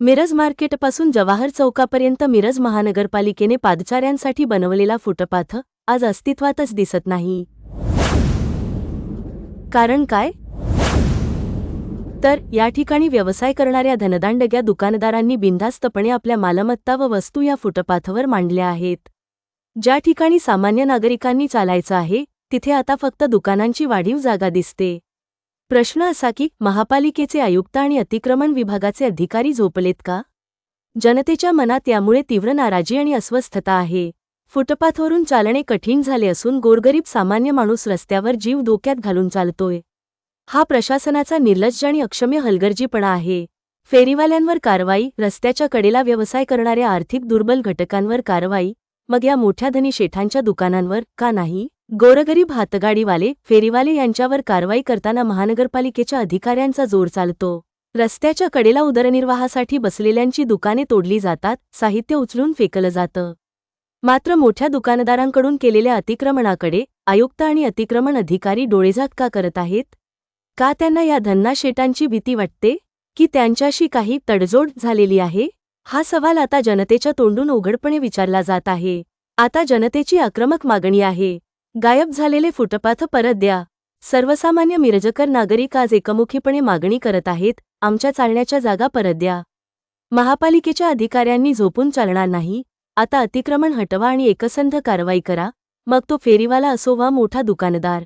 मिरज मार्केटपासून जवाहर चौकापर्यंत मिरज महानगरपालिकेने पादचाऱ्यांसाठी बनवलेला फुटपाथ आज अस्तित्वातच दिसत नाही. कारण काय? तर या ठिकाणी व्यवसाय करणाऱ्या धनदांडग्या दुकानदारांनी बिनधास्तपणे आपल्या मालमत्ता व वस्तू या फुटपाथवर मांडल्या आहेत. ज्या ठिकाणी सामान्य नागरिकांनी चालायचं आहे तिथे आता फक्त दुकानांची वाढीव जागा दिसते. प्रश्न असा की महापालिकेचे आयुक्त आणि अतिक्रमण विभागाचे अधिकारी झोपलेत का? जनतेच्या मनात यामुळे तीव्र नाराजी आणि अस्वस्थता आहे. फुटपाथवरून चालणे कठीण झाले असून गोरगरीब सामान्य माणूस रस्त्यावर जीव धोक्यात घालून चालतोय. हा प्रशासनाचा निर्लज्ज आणि अक्षम्य हलगर्जीपणा आहे. फेरीवाल्यांवर कारवाई रस्त्याच्या कडेला व्यवसाय करणाऱ्या आर्थिक दुर्बल घटकांवर कारवाई मग या मोठ्या धनी शेठांच्या दुकानांवर का नाही? गोरगरीब हातगाडीवाले फेरीवाले यांच्यावर कारवाई करताना महानगरपालिकेच्या अधिकाऱ्यांचा जोर चालतो. रस्त्याच्या कडेला उदरनिर्वाहासाठी बसलेल्यांची दुकाने तोडली जातात साहित्य उचलून फेकलं जातं. मात्र मोठ्या दुकानदारांकडून केलेल्या अतिक्रमणाकडे आयुक्त आणि अतिक्रमण अधिकारी डोळेझाक का करत आहेत. का त्यांना या धन्ना शेटांची भीती वाटते? की त्यांच्याशी काही तडजोड झालेली आहे? हा सवाल आता जनतेच्या तोंडून उघडपणे विचारला जात आहे. आता जनतेची आक्रमक मागणी आहे. गायब झालेले फुटपाथ परत द्या. सर्वसामान्य मिरजकर नागरिक आज एकमुखीपणे मागणी करत आहेत आमच्या चालण्याच्या जागा परत द्या. महापालिकेच्या अधिकाऱ्यांनी झोपून चालणार नाही आता अतिक्रमण हटवा आणि एकसंध कारवाई करा मग तो फेरीवाला असो वा मोठा दुकानदार.